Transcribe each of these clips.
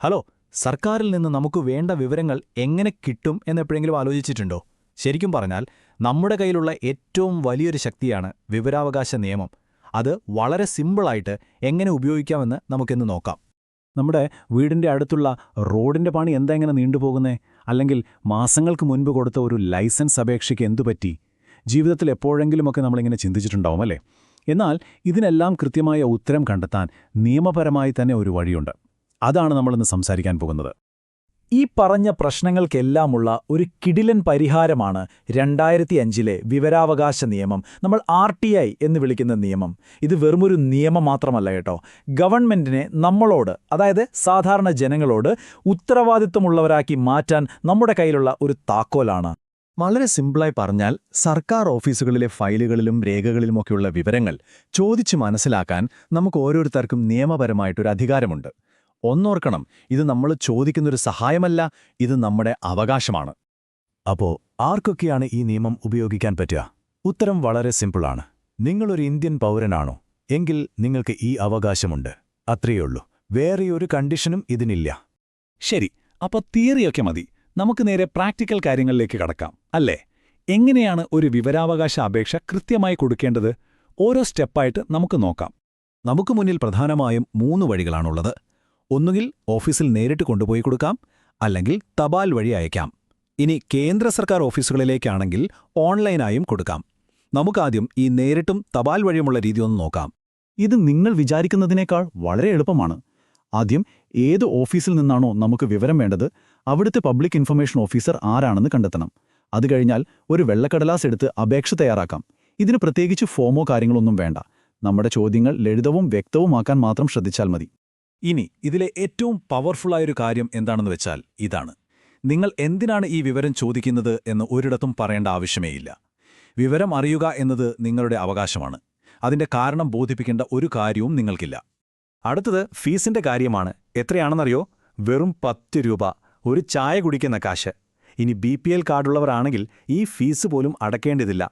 Hello സർക്കാരിൽ നിന്ന് നമുക്ക് വേണ്ട വിവരങ്ങൾ എങ്ങനെ കിട്ടും എന്നെപ്പോഴെങ്കിലും ആലോചിച്ചിട്ടുണ്ടോ? ശരിക്കും പറഞ്ഞാൽ നമ്മുടെ കയ്യിലുള്ള ഏറ്റവും വലിയൊരു ശക്തിയാണ് വിവരാവകാശ നിയമം. അത് വളരെ സിമ്പിളായിട്ട് എങ്ങനെ ഉപയോഗിക്കാമെന്ന് നമുക്കിന്ന് നോക്കാം. നമ്മുടെ വീടിന്റെ അടുത്തുള്ള റോഡിന്റെ പണി എന്താ എങ്ങനെ നീണ്ടുപോകുന്നേ അല്ലെങ്കിൽ മാസങ്ങൾക്ക് മുൻപ് കൊടുത്ത ഒരു ലൈസൻസ് അപേക്ഷയ്ക്ക് എന്തുപറ്റി ജീവിതത്തിൽ എപ്പോഴെങ്കിലുമൊക്കെ നമ്മളിങ്ങനെ ചിന്തിച്ചിട്ടുണ്ടാവും അല്ലേ? എന്നാൽ ഇതിനെല്ലാം കൃത്യമായ ഉത്തരം കണ്ടെത്താൻ നിയമപരമായി തന്നെ ഒരു വഴിയുണ്ട്. അതാണ് നമ്മളിന്ന് സംസാരിക്കാൻ പോകുന്നത്. ഈ പറഞ്ഞ പ്രശ്നങ്ങൾക്കെല്ലാമുള്ള ഒരു കിടിലൻ പരിഹാരമാണ് രണ്ടായിരത്തി അഞ്ചിലെ വിവരാവകാശ നിയമം നമ്മൾ ആർ ടി ഐ എന്ന് വിളിക്കുന്ന നിയമം. ഇത് വെറുമൊരു നിയമം മാത്രമല്ല കേട്ടോ. ഗവൺമെന്റിനെ നമ്മളോട് അതായത് സാധാരണ ജനങ്ങളോട് ഉത്തരവാദിത്വമുള്ളവരാക്കി മാറ്റാൻ നമ്മുടെ കയ്യിലുള്ള ഒരു താക്കോലാണ്. വളരെ സിമ്പിളായി പറഞ്ഞാൽ സർക്കാർ ഓഫീസുകളിലെ ഫയലുകളിലും രേഖകളിലുമൊക്കെയുള്ള വിവരങ്ങൾ ചോദിച്ചു മനസ്സിലാക്കാൻ നമുക്ക് ഓരോരുത്തർക്കും നിയമപരമായിട്ടൊരു അധികാരമുണ്ട് ഒന്നോർക്കണം ഇത് നമ്മൾ ചോദിക്കുന്നൊരു സഹായമല്ല ഇത് നമ്മുടെ അവകാശമാണ്. അപ്പോ ആർക്കൊക്കെയാണ് ഈ നിയമം ഉപയോഗിക്കാൻ പറ്റുക? ഉത്തരം വളരെ സിമ്പിളാണ്. നിങ്ങളൊരു ഇന്ത്യൻ പൗരനാണോ? എങ്കിൽ നിങ്ങൾക്ക് ഈ അവകാശമുണ്ട്. അത്രയേയുള്ളൂ വേറെയൊരു കണ്ടീഷനും ഇതിനില്ല. ശരി അപ്പോൾ തിയറിയൊക്കെ മതി. നമുക്ക് നേരെ പ്രാക്ടിക്കൽ കാര്യങ്ങളിലേക്ക് കടക്കാം അല്ലേ? എങ്ങനെയാണ് ഒരു വിവരാവകാശ അപേക്ഷ കൃത്യമായി കൊടുക്കേണ്ടത്? ഓരോ സ്റ്റെപ്പായിട്ട് നമുക്ക് നോക്കാം. നമുക്ക് മുന്നിൽ പ്രധാനമായും മൂന്ന് വഴികളാണുള്ളത്. ഒന്നുകിൽ ഓഫീസിൽ നേരിട്ട് കൊണ്ടുപോയി കൊടുക്കാം അല്ലെങ്കിൽ തപാൽ വഴി അയക്കാം. ഇനി കേന്ദ്ര സർക്കാർ ഓഫീസുകളിലേക്കാണെങ്കിൽ ഓൺലൈനായും കൊടുക്കാം. നമുക്കാദ്യം ഈ നേരിട്ടും തപാൽ വഴിയുമുള്ള രീതി ഒന്ന് നോക്കാം. ഇത് നിങ്ങൾ വിചാരിക്കുന്നതിനേക്കാൾ വളരെ എളുപ്പമാണ്. ആദ്യം ഏത് ഓഫീസിൽ നിന്നാണോ നമുക്ക് വിവരം വേണ്ടത് അവിടുത്തെ പബ്ലിക് ഇൻഫർമേഷൻ ഓഫീസർ ആരാണെന്ന് കണ്ടെത്തണം. അത് കഴിഞ്ഞാൽ ഒരു വെള്ളക്കടലാസ് എടുത്ത് അപേക്ഷ തയ്യാറാക്കാം. ഇതിന് പ്രത്യേകിച്ച് ഫോമോ കാര്യങ്ങളൊന്നും വേണ്ട. നമ്മുടെ ചോദ്യങ്ങൾ ലളിതവും വ്യക്തവുമാക്കാൻ മാത്രം ശ്രദ്ധിച്ചാൽ മതി. ഇനി ഇതിലെ ഏറ്റവും പവർഫുള്ളായൊരു കാര്യം എന്താണെന്ന് വെച്ചാൽ ഇതാണ്. നിങ്ങൾ എന്തിനാണ് ഈ വിവരം ചോദിക്കുന്നത് എന്ന് ഒരിടത്തും പറയേണ്ട ആവശ്യമേയില്ല. വിവരം അറിയുക എന്നത് നിങ്ങളുടെ അവകാശമാണ്. അതിന്റെ കാരണം ബോധിപ്പിക്കേണ്ട ഒരു കാര്യവും നിങ്ങൾക്കില്ല. അടുത്തത് ഫീസിന്റെ കാര്യമാണ്. എത്രയാണെന്നറിയോ? വെറും പത്ത് രൂപ. ഒരു ചായ കുടിക്കുന്ന കാശ്. ഇനി ബി പി എൽ കാർഡുള്ളവരാണെങ്കിൽ ഈ ഫീസ് പോലും അടക്കേണ്ടതില്ല.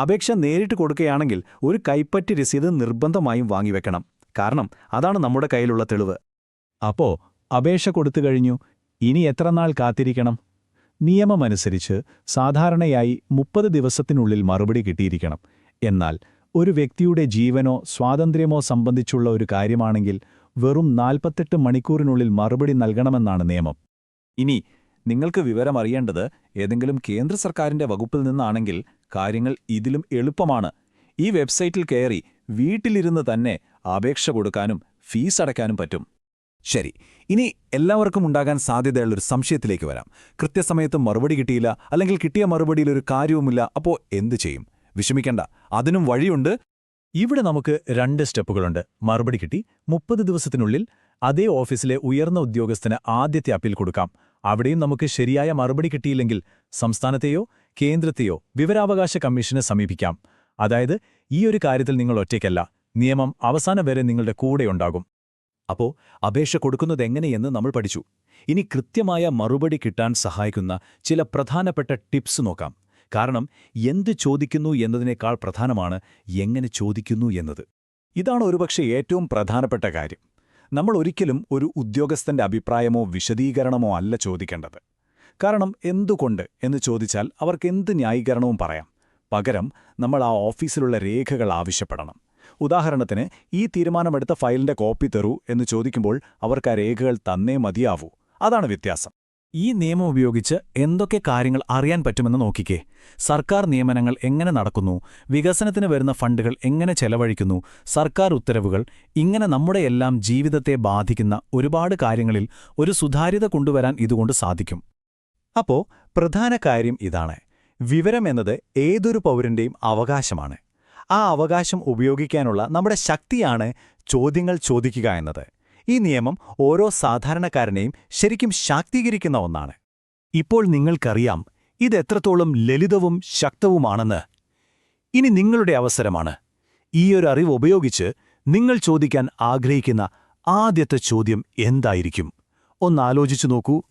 അപേക്ഷ നേരിട്ട് കൊടുക്കുകയാണെങ്കിൽ ഒരു കൈപ്പറ്റി രസീത് നിർബന്ധമായും വാങ്ങിവെക്കണം. കാരണം അതാണ് നമ്മുടെ കയ്യിലുള്ള തെളിവ്. അപ്പോ അപേക്ഷ കൊടുത്തു കഴിഞ്ഞു. ഇനി എത്ര നാൾ കാത്തിരിക്കണം? നിയമമനുസരിച്ച് സാധാരണയായി മുപ്പത് ദിവസത്തിനുള്ളിൽ മറുപടി കിട്ടിയിരിക്കണം. എന്നാൽ ഒരു വ്യക്തിയുടെ ജീവനോ സ്വാതന്ത്ര്യമോ സംബന്ധിച്ചുള്ള ഒരു കാര്യമാണെങ്കിൽ വെറും നാൽപ്പത്തെട്ട് മണിക്കൂറിനുള്ളിൽ മറുപടി നൽകണമെന്നാണ് നിയമം. ഇനി നിങ്ങൾക്ക് വിവരമറിയേണ്ടത് ഏതെങ്കിലും കേന്ദ്ര സർക്കാരിന്റെ വകുപ്പിൽ നിന്നാണെങ്കിൽ കാര്യങ്ങൾ ഇതിലും എളുപ്പമാണ്. ഈ വെബ്സൈറ്റിൽ കയറി വീട്ടിലിരുന്ന് തന്നെ അപേക്ഷ കൊടുക്കാനും ഫീസ് അടയ്ക്കാനും പറ്റും. ശരി ഇനി എല്ലാവർക്കും ഉണ്ടാകാൻ സാധ്യതയുള്ളൊരു സംശയത്തിലേക്ക് വരാം. കൃത്യസമയത്ത് മറുപടി കിട്ടിയില്ല അല്ലെങ്കിൽ കിട്ടിയ മറുപടിയിൽ ഒരു കാര്യവുമില്ല അപ്പോ എന്തു ചെയ്യും? വിഷമിക്കണ്ട അതിനും വഴിയുണ്ട്. ഇവിടെ നമുക്ക് രണ്ട് സ്റ്റെപ്പുകളുണ്ട്. മറുപടി കിട്ടി മുപ്പത് ദിവസത്തിനുള്ളിൽ അതേ ഓഫീസിലെ ഉയർന്ന ഉദ്യോഗസ്ഥന് ആദ്യത്തെ അപ്പീൽ കൊടുക്കാം. അവിടെയും നമുക്ക് ശരിയായ മറുപടി കിട്ടിയില്ലെങ്കിൽ സംസ്ഥാനത്തെയോ കേന്ദ്രത്തെയോ വിവരാവകാശ കമ്മീഷനെ സമീപിക്കാം. അതായത് ഈ ഒരു കാര്യത്തിൽ നിങ്ങൾ ഒറ്റയ്ക്കല്ല. നിയമം അവസാനം വരെ നിങ്ങളുടെ കൂടെയുണ്ടാകും അപ്പോ അപേക്ഷ കൊടുക്കുന്നതെങ്ങനെയെന്ന് നമ്മൾ പഠിച്ചു. ഇനി കൃത്യമായ മറുപടി കിട്ടാൻ സഹായിക്കുന്ന ചില പ്രധാനപ്പെട്ട ടിപ്സ് നോക്കാം. കാരണം എന്ത് ചോദിക്കുന്നു എന്നതിനേക്കാൾ പ്രധാനമാണ് എങ്ങനെ ചോദിക്കുന്നു എന്നത്. ഇതാണ് ഒരുപക്ഷെ ഏറ്റവും പ്രധാനപ്പെട്ട കാര്യം. നമ്മൾ ഒരിക്കലും ഒരു ഉദ്യോഗസ്ഥന്റെ അഭിപ്രായമോ വിശദീകരണമോ അല്ല ചോദിക്കേണ്ടത്. കാരണം എന്തുകൊണ്ട് എന്ന് ചോദിച്ചാൽ അവർക്ക് എന്ത് ന്യായീകരണവും പറയാം. പകരം നമ്മൾ ആ ഓഫീസിലുള്ള രേഖകൾ ആവശ്യപ്പെടണം. ഉദാഹരണത്തിന് ഈ തീരുമാനമെടുത്ത ഫയലിന്റെ കോപ്പി തരൂ എന്ന് ചോദിക്കുമ്പോൾ അവർക്ക് ആ രേഖകൾ തന്നേ മതിയാവൂ. അതാണ് വ്യത്യാസം. ഈ നിയമം ഉപയോഗിച്ച് എന്തൊക്കെ കാര്യങ്ങൾ അറിയാൻ പറ്റുമെന്ന് നോക്കിക്കേ. സർക്കാർ നിയമനങ്ങൾ എങ്ങനെ നടക്കുന്നു വികസനത്തിന് വരുന്ന ഫണ്ടുകൾ എങ്ങനെ ചെലവഴിക്കുന്നു സർക്കാർ ഉത്തരവുകൾ ഇങ്ങനെ നമ്മുടെ എല്ലാം ജീവിതത്തെ ബാധിക്കുന്ന ഒരുപാട് കാര്യങ്ങളിൽ ഒരു സുതാര്യത കൊണ്ടുവരാൻ ഇതുകൊണ്ട് സാധിക്കും. അപ്പോ പ്രധാന കാര്യം ഇതാണ്. വിവരം എന്നത് ഏതൊരു പൗരന്റെയും അവകാശമാണ്. ആ അവകാശം ഉപയോഗിക്കാനുള്ള നമ്മുടെ ശക്തിയാണ് ചോദ്യങ്ങൾ ചോദിക്കുക എന്നത്. ഈ നിയമം ഓരോ സാധാരണക്കാരനെയും ശരിക്കും ശാക്തീകരിക്കുന്ന ഒന്നാണ്. ഇപ്പോൾ നിങ്ങൾക്കറിയാം ഇതെത്രത്തോളം ലളിതവും ശക്തവുമാണെന്ന്. ഇനി നിങ്ങളുടെ അവസരമാണ്. ഈയൊരു അറിവ് ഉപയോഗിച്ച് നിങ്ങൾ ചോദിക്കാൻ ആഗ്രഹിക്കുന്ന ആദ്യത്തെ ചോദ്യം എന്തായിരിക്കും? ഒന്നാലോചിച്ചു നോക്കൂ.